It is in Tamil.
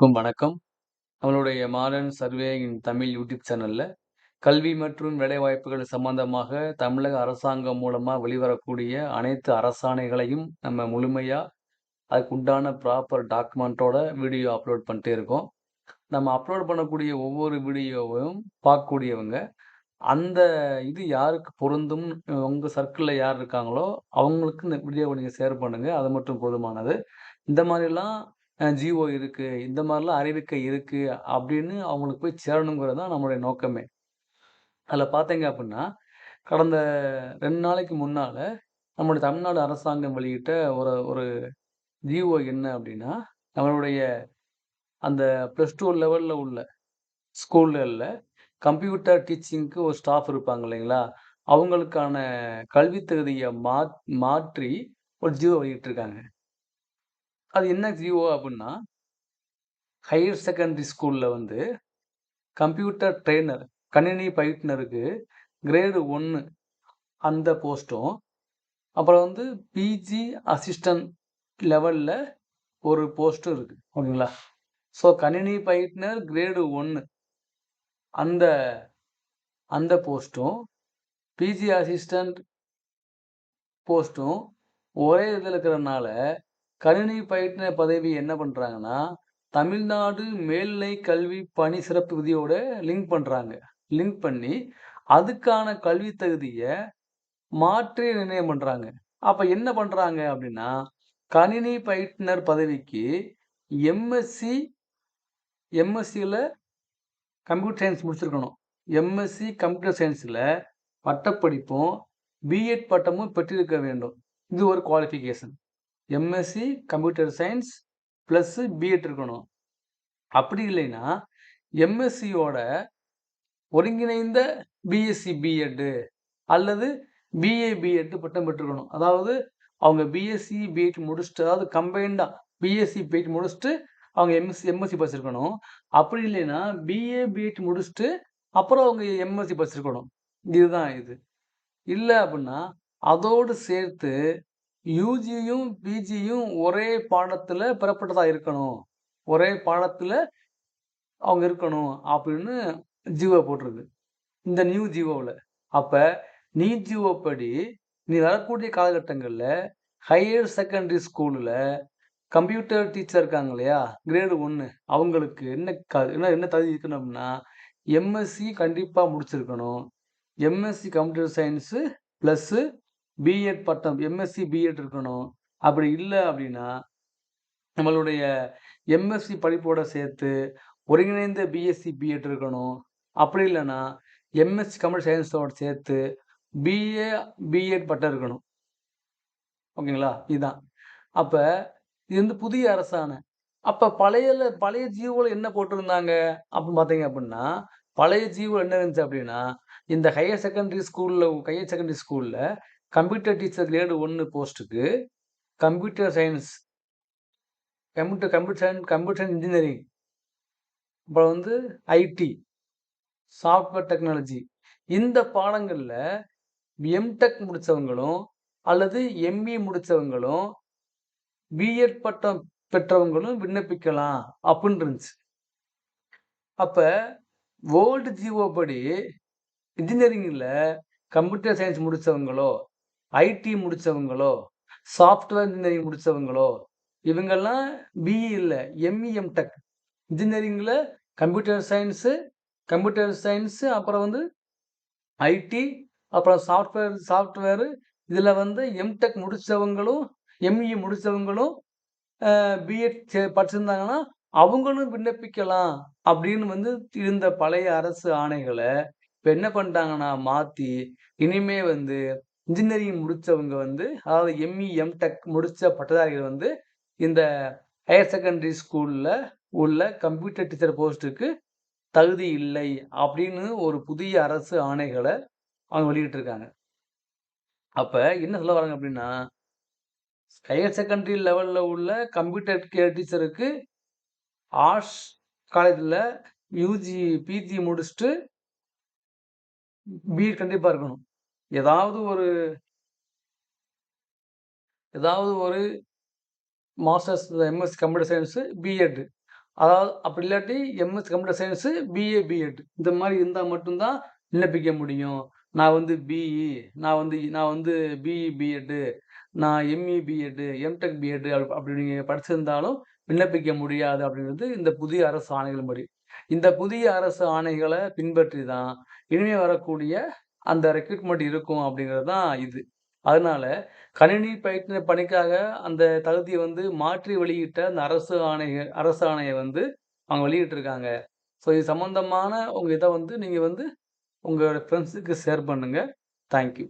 அனைவருக்கும் வணக்கம். நம்மளுடைய modern survey in Tamil YouTube சேனலில் கல்வி மற்றும் வேலைவாய்ப்புகள் சம்பந்தமாக தமிழக அரசாங்கம் மூலமாக வெளிவரக்கூடிய அனைத்து அரசாணைகளையும் நம்ம முழுமையாக அதுக்குண்டான ப்ராப்பர் டாக்குமெண்ட்டோட வீடியோ அப்லோட் பண்ணிட்டே இருக்கோம். நம்ம அப்லோட் பண்ணக்கூடிய ஒவ்வொரு வீடியோவையும் பார்க்கக்கூடியவங்க, அந்த இது யாருக்கு பொருந்தும் உங்கள் சர்க்கிளில் யார் இருக்காங்களோ, அவங்களுக்கு இந்த வீடியோவை நீங்கள் ஷேர் பண்ணுங்கள் அது மட்டும் போதுமானது. இந்த மாதிரிலாம் ஜிஓ இருக்கு, இந்த மாதிரிலாம் அறிவிக்கை இருக்கு அப்படின்னு அவங்களுக்கு போய் சேரணுங்கிறது தான் நம்மளுடைய நோக்கமே. அதில் பார்த்தீங்க அப்படின்னா கடந்த ரெண்டு நாளைக்கு முன்னால் நம்முடைய தமிழ்நாடு அரசாங்கம் வெளியிட்ட ஒரு ஒரு ஜிஓ என்ன அப்படின்னா நம்மளுடைய அந்த ப்ளஸ் டூ லெவலில் உள்ள ஸ்கூல்களில் கம்ப்யூட்டர் டீச்சிங்க்கு ஒரு ஸ்டாஃப் இருப்பாங்க இல்லைங்களா? அவங்களுக்கான கல்வி தகுதியை மாத் மாற்றி ஒரு ஜிஓ வெளியிட்டிருக்காங்க. அது என்ன ஜிஓ அப்படின்னா ஹையர் செகண்டரி ஸ்கூலில் வந்து கம்ப்யூட்டர் ட்ரெய்னர், கணினி பயிற்றுனருக்கு கிரேடு ஒன்று அந்த போஸ்ட்டும், அப்புறம் வந்து பிஜி அசிஸ்டன்ட் லெவலில் ஒரு போஸ்ட்டும் இருக்குது ஓகேங்களா? ஸோ கணினி பயிற்றுனர் கிரேடு ஒன்று அந்த அந்த போஸ்ட்டும், பிஜி அசிஸ்டன்ட் போஸ்ட்டும் ஒரே இதில் இருக்கிறனால, கணினி பயிற்றுனர் பதவி என்ன பண்ணுறாங்கன்னா தமிழ்நாடு மேல்நிலை கல்வி பணி சிறப்பு விதியோட லிங்க் பண்ணுறாங்க லிங்க் பண்ணி, அதுக்கான கல்வி தகுதியை மாற்றி நிர்ணயம் பண்ணுறாங்க அப்போ என்ன பண்ணுறாங்க அப்படின்னா கணினி பயிற்றுனர் பதவிக்கு எம்எஸ்சி எம்எஸ்சியில் கம்ப்யூட்டர் சயின்ஸ் முடிச்சிருக்கணும். எம்எஸ்சி கம்ப்யூட்டர் சயின்ஸில் பட்டப்படிப்பும், பிஎட் பட்டமும் பெற்றிருக்க வேண்டும். இது ஒரு qualification. MSc computer science plus BEd இருக்கணும். அப்படி இல்லைன்னா, எம்எஸ்சியோட ஒருங்கிணைந்த பிஎஸ்சி பிஎட்டு அல்லது பிஏ பிஎட் பட்டம் பெற்றுக்கணும் அதாவது அவங்க பிஎஸ்சி பிஎட் முடிச்சுட்டு அதாவது கம்பைண்டாக பிஎஸ்சி பிஎட் முடிச்சுட்டு அவங்க எம்எஸ்சி எம்எஸ்சி படிச்சிருக்கணும். அப்படி இல்லைன்னா, பிஏ பிஎட் முடிச்சுட்டு அப்புறம் அவங்க எம்எஸ்சி படிச்சிருக்கணும். இதுதான் இது. இல்லை அப்படின்னா அதோடு சேர்த்து யூஜியும் பிஜியும் ஒரே பாடத்தில் பெறப்பட்டதாக இருக்கணும். ஒரே பாடத்தில் அவங்க இருக்கணும் அப்படின்னு ஜிஓ போட்டிருக்கு. இந்த நியூ ஜீவோவில் அப்போ நீ ஜிஓ படி, நீ வரக்கூடிய காலகட்டங்களில் ஹையர் செகண்டரி ஸ்கூலில் கம்ப்யூட்டர் டீச்சர் இருக்காங்க இல்லையா? கிரேடு ஒன்று அவங்களுக்கு என்ன க என்ன என்ன தகுதி இருக்கணும் எம்எஸ்சி கண்டிப்பாக முடிச்சிருக்கணும். MSc computer science plus BEd பட்டம் எம்எஸ்சி பிஎட் இருக்கணும். அப்படி இல்ல அப்படின்னா நம்மளுடைய எம்எஸ்சி படிப்போட சேர்த்து ஒருங்கிணைந்த பிஎஸ்சி பிஎட் இருக்கணும். அப்படி இல்லைன்னா எம்எஸ்சி கம்ப்யூட்டர் சயின்ஸோட சேர்த்து பிஏ பிஎட் பட்டம் இருக்கணும். ஓகேங்களா? இதான். அப்ப இது வந்து புதிய அரசாணை. அப்ப பழையல பழைய ஜீவோவில் என்ன போட்டிருந்தாங்க அப்படின்னு பார்த்தீங்க அப்படின்னா பழைய ஜீவோ என்ன இருந்துச்சு அப்படின்னா இந்த ஹையர் செகண்டரி ஸ்கூல்ல ஹையர் செகண்டரி ஸ்கூல்ல கம்ப்யூட்டர் டீச்சர் கிரேடு ஒன்று போஸ்ட்டுக்கு computer science computer computer science computer engineering அப்புறம் வந்து ஐடி, சாஃப்ட்வேர் டெக்னாலஜி இந்த பாடங்களில் எம்டெக் முடித்தவங்களும் அல்லது எம்இ முடித்தவங்களும் பிஎட் பட்டம் பெற்றவங்களும் விண்ணப்பிக்கலாம் அப்டின்னு இருந்துச்சு. வேர்ல்டு ஓல்டு ஜிஓ படி இன்ஜினியரிங்கில் கம்ப்யூட்டர் சயின்ஸ் முடித்தவங்களோ ஐடி முடிச்சவங்களோ, சாஃப்ட்வேர் இன்ஜினியரிங் முடிச்சவங்களோ, இவங்கெல்லாம் பிஇ இல்லை எம்இ, எம்டெக் இன்ஜினியரிங்கில் கம்ப்யூட்டர் சயின்ஸு கம்ப்யூட்டர் சயின்ஸு அப்புறம் வந்து ஐடி அப்புறம் சாஃப்ட்வேர் சாஃப்ட்வேரு இதில் வந்து எம்டெக் முடித்தவங்களும் எம்இ முடித்தவங்களும் பிஎட் படிச்சிருந்தாங்கன்னா, அவங்களும் விண்ணப்பிக்கலாம் அப்படின்னு வந்து இருந்த பழைய அரசு ஆணைகளை இப்போ என்ன பண்ணிட்டாங்கன்னா மாற்றி இனிமே வந்து இன்ஜினியரிங் முடித்தவங்க வந்து அதாவது எம்இ, எம்டெக் முடித்த பட்டதாரிகள் வந்து இந்த ஹையர் செகண்டரி ஸ்கூலில் உள்ள கம்ப்யூட்டர் டீச்சர் போஸ்ட்டுக்கு தகுதி இல்லை அப்படின்னு ஒரு புதிய அரசு ஆணைகளை அவங்க வெளியிட்டிருக்காங்க. அப்போ என்ன சொல்ல வராங்க அப்படின்னா ஹையர் செகண்டரி லெவலில் உள்ள கம்ப்யூட்டர் கே டீச்சருக்கு ஆர்ட்ஸ் காலேஜில் யூஜி பிஜி முடிச்சுட்டு பிஎட் கண்டிப்பாக இருக்கணும். ஏதாவது ஒரு ஏதாவது ஒரு masters MS computer science BEd அதாவது அப்படி இல்லாட்டி MS computer science, BA, BEd இந்த மாதிரி இருந்தா மட்டும் தான் விண்ணப்பிக்க முடியும். நான் வந்து பிஇ, நான் வந்து நான் வந்து பிஇ, பிஎட்டு, நான் எம்இ, பிஎட்டு, எம்டெக் பிஎட் அப் அப்படி நீங்கள் படிச்சிருந்தாலும் விண்ணப்பிக்க முடியாது அப்படிங்கிறது இந்த புதிய அரசு ஆணைகள் முறை இந்த புதிய அரசு ஆணைகளை பின்பற்றி தான் இனிமே வரக்கூடிய அந்த ரெக்ரூட்மெண்ட் இருக்கும் அப்படிங்கிறது தான் இது. அதனால கணினி பயிற்சி பணிக்காக அந்த தகுதியை வந்து மாற்றி வெளியிட்ட அந்த அரசு ஆணைய அரசு ஆணையை வந்து அவங்க வெளியிட்டிருக்காங்க. ஸோ இது சம்மந்தமான உங்கள் இதை வந்து நீங்கள் வந்து உங்களோட ஃப்ரெண்ட்ஸுக்கு ஷேர் பண்ணுங்கள் தேங்க் யூ.